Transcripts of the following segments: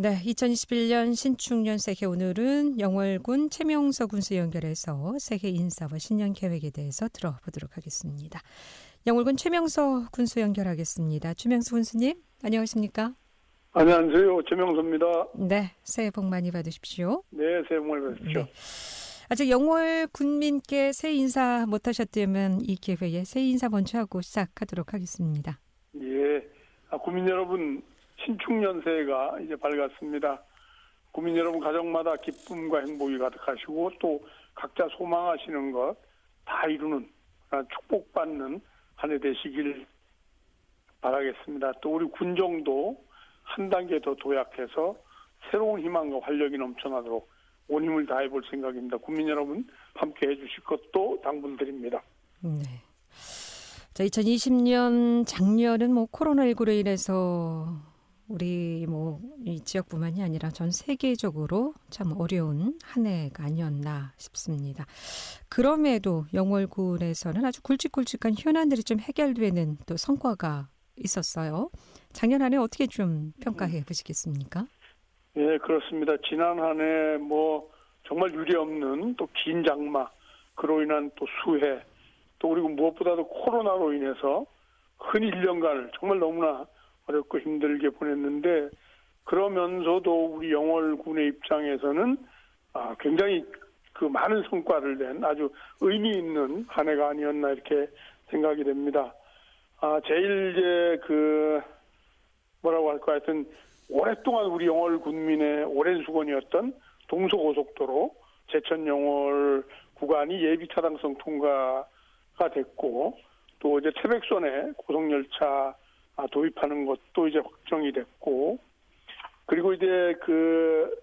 네, 2021년 신축년 세계 오늘은 영월군 최명서 군수 연결해서 세계 인사와 신년 계획에 대해서 들어보도록 하겠습니다. 영월군 최명서 군수 연결하겠습니다. 최명서 군수님, 안녕하십니까? 안녕하세요. 최명서입니다. 네, 새해 복 많이 받으십시오. 네, 새해 복 많이 받으십시오. 네. 아직 영월 군민께 새 인사 못하셨다면 이 기회에 새 인사 먼저 하고 시작하도록 하겠습니다. 예, 아, 국민 여러분 신축년 새해가 이제 밝았습니다. 국민 여러분 가정마다 기쁨과 행복이 가득하시고 또 각자 소망하시는 것 다 이루는 아, 축복받는 한 해 되시길 바라겠습니다. 또 우리 군정도 한 단계 더 도약해서 새로운 희망과 활력이 넘쳐나도록 온 힘을 다해 볼 생각입니다. 국민 여러분 함께 해주실 것도 당분드립니다. 네. 자, 2020년 작년은 뭐 코로나19로 인해서 우리 뭐 이 지역뿐만이 아니라 전 세계적으로 참 어려운 한 해가 아니었나 싶습니다. 그럼에도 영월군에서는 아주 굵직굵직한 현안들이 좀 해결되는 또 성과가 있었어요. 작년 한 해 어떻게 좀 평가해 보시겠습니까? 예, 그렇습니다. 지난 한 해 뭐 정말 유례 없는 또 긴 장마, 그로 인한 또 수해, 또 그리고 무엇보다도 코로나로 인해서 큰 1년간을 정말 너무나 어렵고 힘들게 보냈는데 그러면서도 우리 영월군의 입장에서는 아, 굉장히 그 많은 성과를 낸 아주 의미 있는 한 해가 아니었나 이렇게 생각이 됩니다. 아, 제일 이제 그 뭐라고 할까 하여튼 오랫동안 우리 영월 군민의 오랜 수건이었던 동서고속도로 제천 영월 구간이 예비 타당성 통과가 됐고 또 이제 태백선에 고속열차 아, 도입하는 것도 이제 확정이 됐고 그리고 이제 그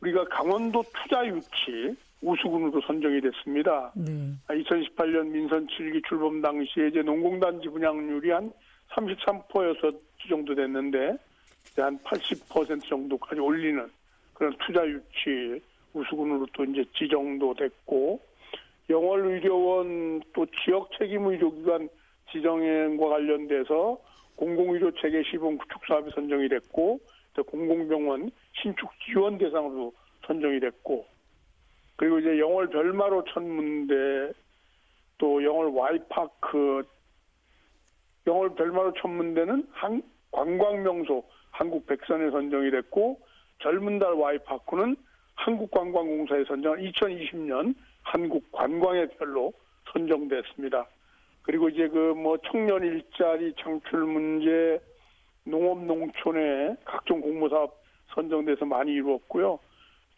우리가 강원도 투자 유치 우수군으로 선정이 됐습니다. 네. 2018년 아, 민선 7기 출범 당시에 이제 농공단지 분양률이 한 33%여서 정도 됐는데 한 80% 정도까지 올리는 그런 투자 유치 우수군으로 또 이제 지정도 됐고 영월의료원 또 지역 책임 의료기관 지정과 관련돼서 공공의료 체계 시범 구축 사업이 선정이 됐고 또 공공병원 신축 지원 대상으로 선정이 됐고 그리고 이제 영월 별마로 천문대 또 영월 와이파크 영월 별마로 천문대는 한 관광명소 한국 백선에 선정이 됐고 젊은 달 와이파크는 한국관광공사에 선정한 2020년 한국 관광의 별로 선정됐습니다. 그리고 이제 그 뭐 청년 일자리 창출 문제, 농업 농촌의 각종 공모 사업 선정돼서 많이 이루었고요.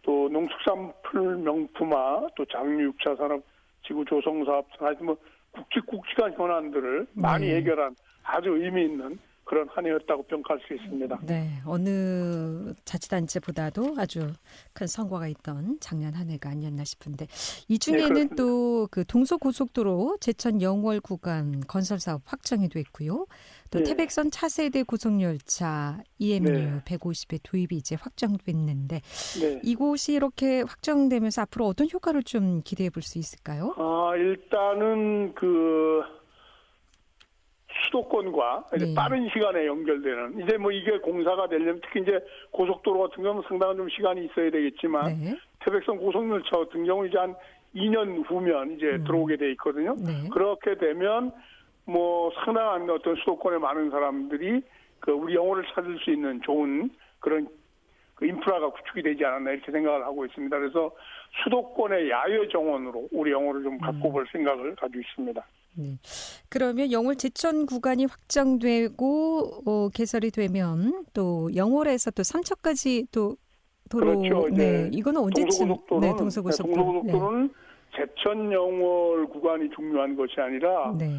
또 농축산풀 명품화, 또 장유육차 산업 지구 조성 사업, 하여튼 뭐 굵직굵직한 현안들을 많이 네. 해결한 아주 의미 있는 그런 한 해였다고 평가할 수 있습니다. 네, 어느 자치단체보다도 아주 큰 성과가 있던 작년 한 해가 아니었나 싶은데 이 중에는 네, 또그 동서고속도로 제천 영월 구간 건설 사업 확정이 됐고요. 또 네. 태백선 차세대 고속열차 EMU 네. 150의 도입이 이제 확정됐는데 네. 이곳이 이렇게 확정되면서 앞으로 어떤 효과를 좀 기대해 볼 수 있을까요? 아 일단은 그 수도권과 네. 빠른 시간에 연결되는 이제 뭐 이게 공사가 되려면 특히 이제 고속도로 같은 경우는 상당한 좀 시간이 있어야 되겠지만 네. 태백선 고속열차 같은 경우 이제 한 2년 후면 이제 음. 들어오게 돼 있거든요. 네. 그렇게 되면 뭐 상당한 어떤 수도권의 많은 사람들이 그 우리 영어를 찾을 수 있는 좋은 그런 그 인프라가 구축이 되지 않았나 이렇게 생각을 하고 있습니다. 그래서 수도권의 야외 정원으로 우리 영어를 좀 갖고 음. 볼 생각을 가지고 있습니다. 네. 그러면 영월 제천 구간이 확정되고 어, 개설이 되면 또 영월에서 또 삼척까지 또 도로 그렇죠. 네 이거는 언제쯤 동서고속도로는, 네, 동서고속도로. 네, 동서고속도로는 네. 제천 영월 구간이 중요한 것이 아니라 네.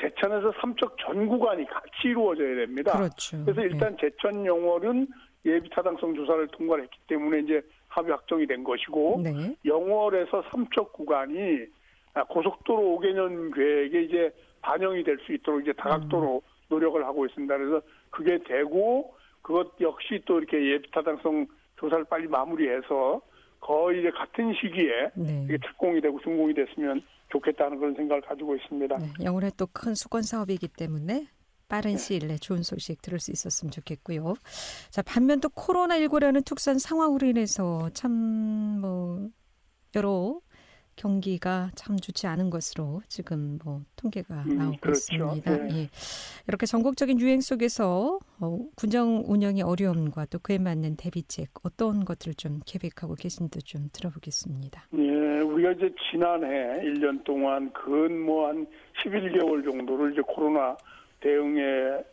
제천에서 삼척 전 구간이 같이 이루어져야 됩니다. 그렇죠. 그래서 일단 네. 제천 영월은 예비 타당성 조사를 통과했기 때문에 이제 합의 확정이 된 것이고 네. 영월에서 삼척 구간이 아, 고속도로 5개년 계획에 이제 반영이 될 수 있도록 이제 다각도로 음. 노력을 하고 있습니다. 그래서 그게 되고 그것 역시 또 이렇게 예비타당성 조사를 빨리 마무리해서 거의 이제 같은 시기에 네. 이게 착공이 되고 준공이 됐으면 좋겠다는 그런 생각을 가지고 있습니다. 네, 영월에 또 큰 수건 사업이기 때문에 빠른 시일 내에 좋은 소식 들을 수 있었으면 좋겠고요. 자, 반면 또 코로나19라는 특수한 상황으로 인해서 참 뭐 여러 경기가 참 좋지 않은 것으로 지금 뭐 통계가 음, 나오고 그렇죠. 있습니다. 네. 예. 이렇게 전국적인 유행 속에서 어, 군정 운영의 어려움과 또 그에 맞는 대비책 어떤 것들을 좀 계획하고 계신지 좀 들어보겠습니다. 예, 우리가 이제 지난해 1년 동안 근뭐한 11개월 정도를 이제 코로나 대응에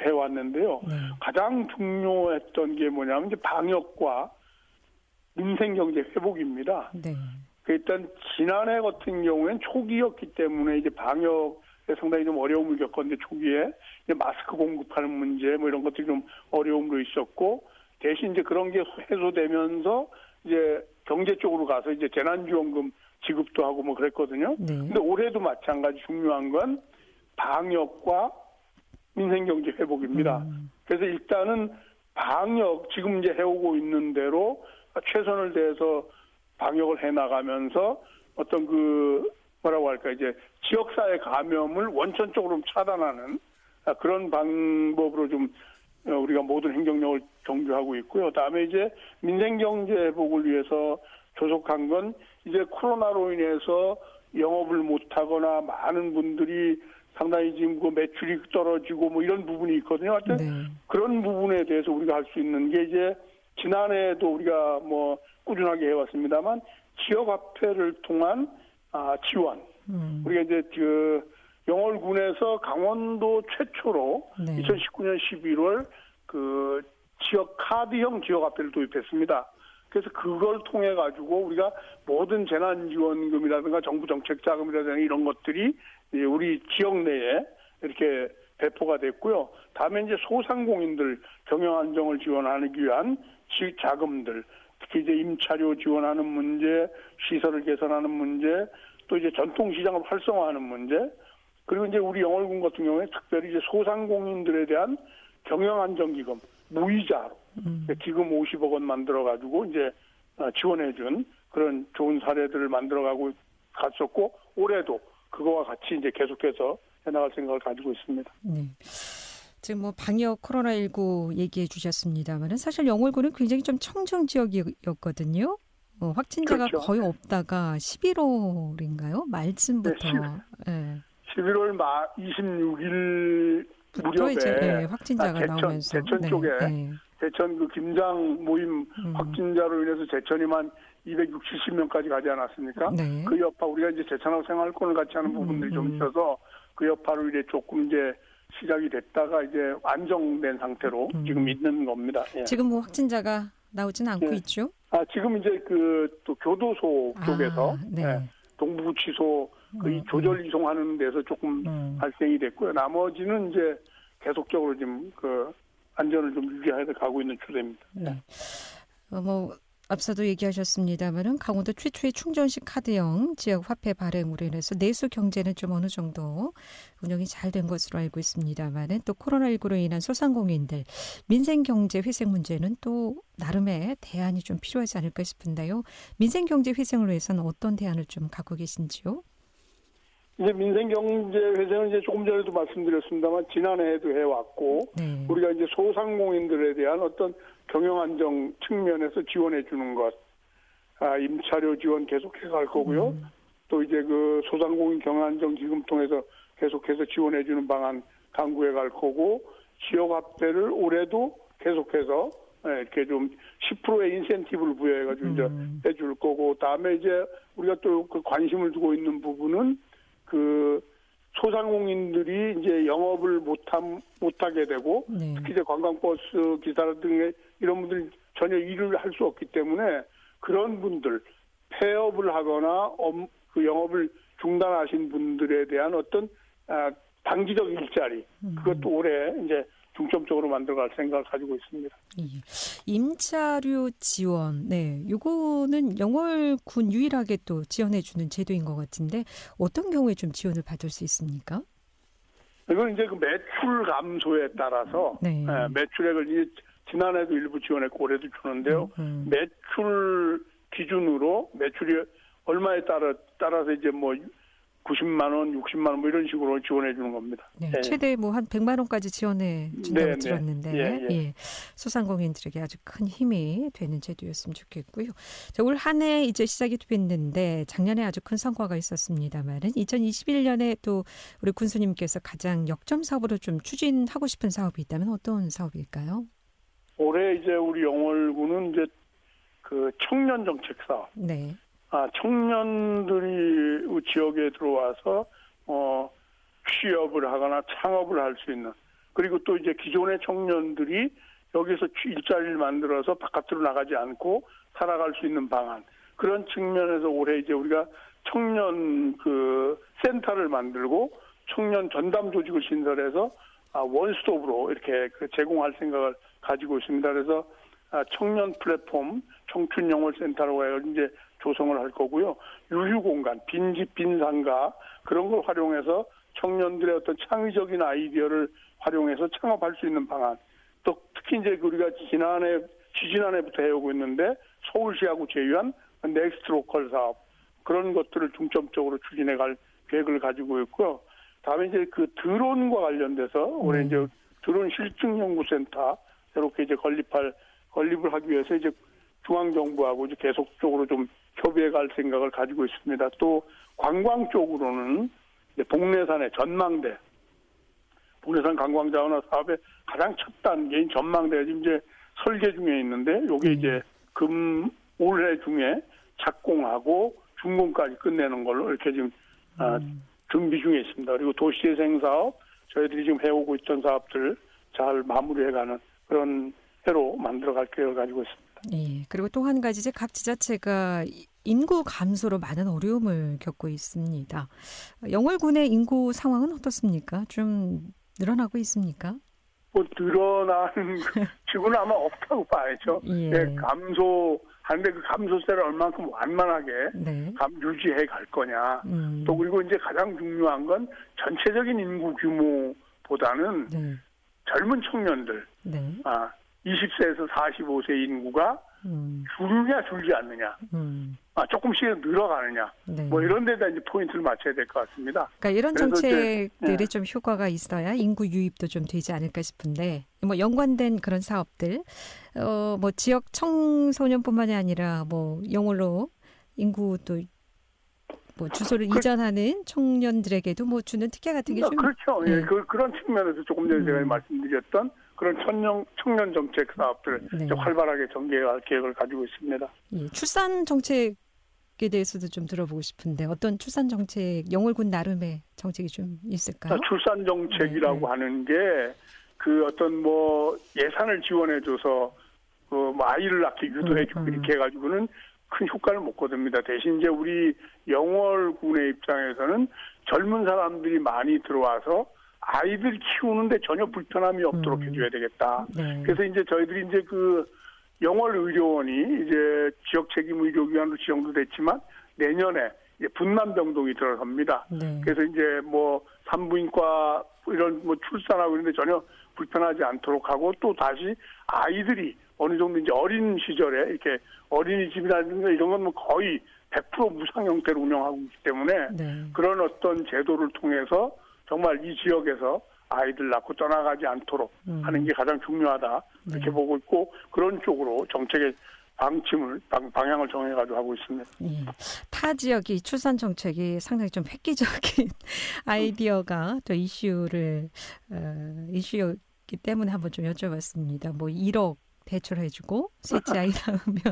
해왔는데요. 네. 가장 중요했던 게 뭐냐면 이제 방역과 민생 경제 회복입니다. 네. 그 일단 지난해 같은 경우엔 초기였기 때문에 이제 방역에 상당히 좀 어려움을 겪었는데 초기에 이제 마스크 공급하는 문제 뭐 이런 것들이 좀 어려움도 있었고 대신 이제 그런 게 해소되면서 이제 경제 쪽으로 가서 이제 재난지원금 지급도 하고 뭐 그랬거든요. 네. 근데 올해도 마찬가지 중요한 건 방역과 민생경제 회복입니다. 음, 그래서 일단은 방역 지금 이제 해오고 있는 대로 최선을 다해서 방역을 해 나가면서 어떤 그 뭐라고 할까 이제 지역사회 감염을 원천적으로 좀 차단하는 아, 그런 방법으로 좀 어, 우리가 모든 행정력을 경주하고 있고요. 다음에 이제 민생 경제 회복을 위해서 조속한 건 이제 코로나로 인해서 영업을 못하거나 많은 분들이 상당히 지금 그 매출이 떨어지고 뭐 이런 부분이 있거든요. 하여튼 네. 그런 부분에 대해서 우리가 할 수 있는 게 이제 지난해에도 우리가 뭐 꾸준하게 해왔습니다만 지역 화폐를 통한 아, 지원. 음, 우리가 이제 그 영월군에서 강원도 최초로 네. 2019년 11월 그 지역 카드형 지역 화폐를 도입했습니다. 그래서 그걸 통해 가지고 우리가 모든 재난지원금이라든가 정부 정책 자금이라든가 이런 것들이 우리 지역 내에 이렇게 배포가 됐고요. 다음에 이제 소상공인들 경영 안정을 지원하기 위한 지 자금들, 특히 이제 임차료 지원하는 문제, 시설을 개선하는 문제, 또 이제 전통시장을 활성화하는 문제, 그리고 이제 우리 영월군 같은 경우에 특별히 이제 소상공인들에 대한 경영 안정기금 무이자로 음, 기금 50억 원 만들어 가지고 이제 어, 지원해준 그런 좋은 사례들을 만들어가고 갔었고 올해도 그거와 같이 이제 계속해서 해나갈 생각을 가지고 있습니다. 네. 지금 뭐 방역 코로나19 얘기해 주셨습니다만은 사실 영월군은 굉장히 좀 청정 지역이었거든요. 어, 확진자가 그렇죠. 거의 없다가 11월인가요? 말쯤부터 네, 예. 11월 마 26일 부터 무렵에 이제 예, 확진자가 아, 제천, 나오면서 제천 쪽에 네. 제천 그 김장 모임 음. 확진자로 인해서 제천이만 260, 70명까지 가지 않았습니까? 네. 그 여파 우리가 이제 제천하고 생활권을 같이 하는 부분들이 음, 좀 음. 있어서 그 여파로 이제 조금 이제 시작이 됐다가 이제 안정된 상태로 음. 지금 있는 겁니다. 예. 지금 뭐 확진자가 나오진 않고 네. 있죠. 아 지금 이제 그 또 교도소 쪽에서 아, 네. 예, 동부구치소 그이 음, 조절 이송하는 데서 조금 음. 발생이 됐고요. 나머지는 이제 계속적으로 지금 그 안전을 좀 유지해 가고 있는 추세입니다. 네. 어, 뭐 앞서도 얘기하셨습니다만은 강원도 최초의 충전식 카드형 지역 화폐 발행으로 인해서 내수 경제는 좀 어느 정도 운영이 잘 된 것으로 알고 있습니다만은 또 코로나19로 인한 소상공인들 민생 경제 회생 문제는 또 나름의 대안이 좀 필요하지 않을까 싶은데요. 민생 경제 회생을 위해서는 어떤 대안을 좀 갖고 계신지요? 이제 민생경제 회생은 이제 조금 전에도 말씀드렸습니다만 지난해에도 해왔고 네. 우리가 이제 소상공인들에 대한 어떤 경영 안정 측면에서 지원해 주는 것, 아, 임차료 지원 계속해 갈 거고요. 음. 또 이제 그 소상공인 경영 안정 기금 통해서 계속해서 지원해 주는 방안 강구해 갈 거고 지역 화폐를 올해도 계속해서 예, 이렇게 좀 10%의 인센티브를 부여해 가지고 이제 음. 해줄 거고 다음에 이제 우리가 또 그 관심을 두고 있는 부분은 그 소상공인들이 이제 영업을 못함 못하게 되고 네. 특히 이제 관광버스 기사 등의 이런 분들이 전혀 일을 할 수 없기 때문에 그런 분들 폐업을 하거나 엄- 그 영업을 중단하신 분들에 대한 어떤 아, 단기적 일자리 음. 그것도 올해 이제 중점적으로 만들어갈 생각을 가지고 있습니다. 예. 임차료 지원, 네, 요거는 영월군 유일하게 또 지원해주는 제도인 것 같은데 어떤 경우에 좀 지원을 받을 수 있습니까? 이건 이제 그 매출 감소에 따라서 네. 예, 매출액을 이제 지난해도 일부 지원했고 올해도 주는데요. 음, 매출 기준으로 매출이 얼마에 따라 따라서 이제 뭐 90만 원, 60만 원 뭐 이런 식으로 지원해 주는 겁니다. 네, 예. 최대 뭐 한 100만 원까지 지원해 준다고 네, 네. 들었는데 예, 예. 예, 소상공인들에게 아주 큰 힘이 되는 제도였으면 좋겠고요. 자, 올 한 해 이제 시작이 됐는데 작년에 아주 큰 성과가 있었습니다만은 2021년에 또 우리 군수님께서 가장 역점 사업으로 좀 추진하고 싶은 사업이 있다면 어떤 사업일까요? 올해 이제 우리 영월군은 이제 그 청년 정책 사업, 네. 아 청년들이 지역에 들어와서 어 취업을 하거나 창업을 할 수 있는. 그리고 또 이제 기존의 청년들이 여기서 취- 일자리를 만들어서 바깥으로 나가지 않고 살아갈 수 있는 방안. 그런 측면에서 올해 이제 우리가 청년 그 센터를 만들고 청년 전담 조직을 신설해서 아, 원스톱으로 이렇게 그 제공할 생각을 가지고 있습니다. 그래서 아, 청년 플랫폼 청춘 영월 센터라고 해서 이제 조성을 할 거고요. 유휴 공간, 빈집 빈상가 그런 걸 활용해서 청년들의 어떤 창의적인 아이디어를 활용해서 창업할 수 있는 방안. 또 특히 이제 우리가 지난해 지지난해부터 해오고 있는데 서울시하고 제휴한 넥스트 로컬 사업 그런 것들을 중점적으로 추진해 갈 계획을 가지고 있고요. 다음에 이제 그 드론과 관련돼서 올해 네. 이제 드론 실증 연구센터 이렇게 이제 건립할 건립을 하기 위해서 이제 중앙 정부하고 이제 계속적으로 좀 협의해 갈 생각을 가지고 있습니다. 또 관광 쪽으로는 이제 복내산의 전망대, 복내산 관광 자원화 사업의 가장 첫 단계인 전망대가 지금 이제 설계 중에 있는데 요게 음. 이제 금 올해 중에 착공하고 준공까지 끝내는 걸로 이렇게 지금 아, 음. 준비 중에 있습니다. 그리고 도시재생 사업 저희들이 지금 해오고 있던 사업들 잘 마무리해가는 그런 해로 만들어갈 계획을 가지고 있습니다. 예. 그리고 또 한 가지 이제 각 지자체가 이- 인구 감소로 많은 어려움을 겪고 있습니다. 영월군의 인구 상황은 어떻습니까? 좀 늘어나고 있습니까? 뭐 늘어나는 지구는 아마 없다고 봐야죠. 예. 예, 감소하는데 그 감소세를 얼만큼 완만하게 네. 감 유지해 갈 거냐. 음. 또 그리고 이제 가장 중요한 건 전체적인 인구 규모보다는 네. 젊은 청년들, 네. 아 20세에서 45세 인구가 음. 줄냐 줄지 않느냐, 음. 아 조금씩 늘어가느냐, 네. 뭐 이런 데다 이제 포인트를 맞춰야 될 것 같습니다. 그러니까 이런 그래서 이제, 정책들이 예. 좀 효과가 있어야 인구 유입도 좀 되지 않을까 싶은데 뭐 연관된 그런 사업들 어뭐 지역 청소년뿐만이 아니라 뭐 영월로 인구 또 뭐 주소를 그- 이전하는 청년들에게도 뭐 주는 특혜 같은 게 아, 좀 그렇죠. 예. 예, 그, 그런 측면에서 조금 전에 제가 음. 말씀드렸던 그런 청년, 청년 정책 사업들 네. 활발하게 전개할 계획을 가지고 있습니다. 예, 출산 정책에 대해서도 좀 들어보고 싶은데 어떤 출산 정책 영월군 나름의 정책이 좀 있을까요? 자, 출산 정책이라고 네, 네. 하는 게 그 어떤 뭐 예산을 지원해줘서 그뭐 아이를 낳기 유도해주고 음, 음. 이렇게 해가지고는 큰 효과를 못 거둡니다. 대신 이제 우리 영월군의 입장에서는 젊은 사람들이 많이 들어와서 아이들 키우는데 전혀 불편함이 없도록 음. 해줘야 되겠다. 네. 그래서 이제 저희들이 이제 그 영월 의료원이 이제 지역 책임 의료기관으로 지정도 됐지만 내년에 이제 분만병동이 들어섭니다. 네. 그래서 이제 뭐 산부인과 이런 뭐 출산하고 이런데 전혀 불편하지 않도록 하고 또 다시 아이들이 어느 정도 이제 어린 시절에 이렇게 어린이집이라든가 이런 건 뭐 거의 100% 무상 형태로 운영하고 있기 때문에 네. 그런 어떤 제도를 통해서 정말 이 지역에서 아이들 낳고 떠나가지 않도록 음. 하는 게 가장 중요하다 이렇게 네. 보고 있고 그런 쪽으로 정책의 방침을 방, 방향을 정해가지고 하고 있습니다. 예. 타 지역이 출산 정책이 상당히 좀 획기적인 아이디어가 또 이슈를 어, 이슈였기 때문에 한번 좀 여쭤봤습니다. 뭐 1억 대출해주고 셋째 아이 낳으면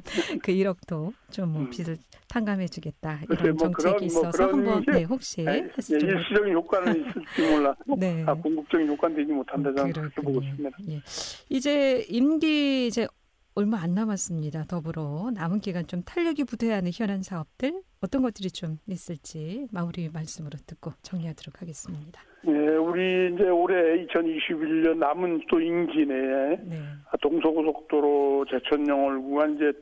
그 1억도 좀뭐 음. 빚을 탕감해주겠다 이런 뭐 정책이 그런- 뭐 있어서 그런 한번 게- 네 혹시 예, 해서 예, 좀 일시적인 효과는 있을지 몰라. 네. 아, 궁극적인 효과는 되지 못한다 저는 그렇게. 보고 있습니다. 예. 이제 임기 이제 얼마 안 남았습니다. 더불어 남은 기간 좀 탄력이 붙어야 하는 현안 사업들 어떤 것들이 좀 있을지 마무리 말씀으로 듣고 정리하도록 하겠습니다. 예, 우리 이제 올해 2021년 남은 또 임기 내에 네. 동서고속도로 제천영월 구간 이제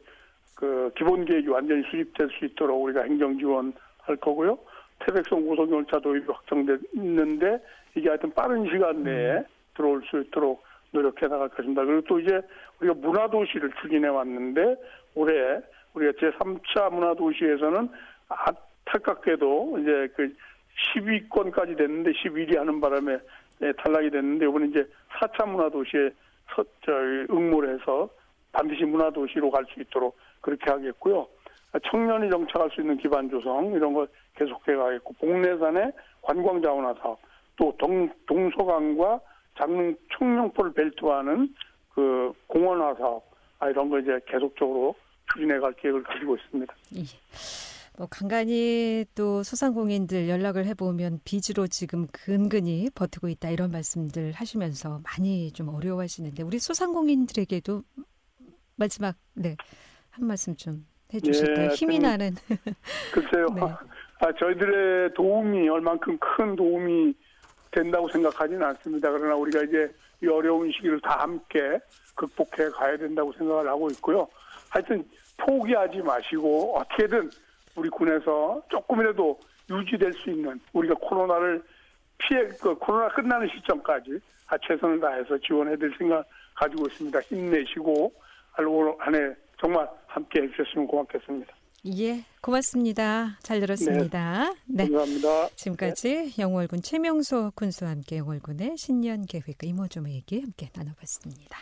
그 기본 계획이 완전히 수립될 수 있도록 우리가 행정 지원할 거고요. 태백선 고속열차 도입이 확정됐는데 이게 하여튼 빠른 시간 내에 들어올 수 있도록 노력해 나갈 것입니다. 그리고 또 이제 우리가 문화도시를 추진해 왔는데 올해 우리가 제 3차 문화도시에서는 안타깝게도 이제 그 10위권까지 됐는데 11위 하는 바람에 예, 탈락이 됐는데 이번에 이제 4차 문화도시에 서, 저, 응모를 해서 반드시 문화도시로 갈 수 있도록 그렇게 하겠고요. 청년이 정착할 수 있는 기반 조성 이런 거 계속해 가겠고 복내산의 관광 자원화 사업 또 동, 동서강과 장릉 청룡포를 벨트화하는 그 공원화 사업 아, 이런 거 이제 계속적으로 추진해 갈 계획을 가지고 있습니다. 예. 뭐 간간히 또 소상공인들 연락을 해보면 빚으로 지금 근근히 버티고 있다 이런 말씀들 하시면서 많이 좀 어려워하시는데 우리 소상공인들에게도 마지막 네 한 말씀 좀 해주실까요? 예, 힘이 좀- 나는 글쎄요. 네. 아, 저희들의 도움이 얼만큼 큰 도움이 된다고 생각하지는 않습니다. 그러나 우리가 이제 이 어려운 시기를 다 함께 극복해 가야 된다고 생각을 하고 있고요. 하여튼 포기하지 마시고 어떻게든 우리 군에서 조금이라도 유지될 수 있는 우리가 코로나를 피해 그 코로나 끝나는 시점까지 아, 최선을 다해서 지원해드릴 생각 가지고 있습니다. 힘내시고 올 한해 정말 함께 해주셨으면 고맙겠습니다. 예 고맙습니다. 잘 들었습니다. 네. 감사합니다. 지금까지 영월군 최명소 군수와 함께 영월군의 신년 계획과 이모좀 얘기 함께 나눠봤습니다.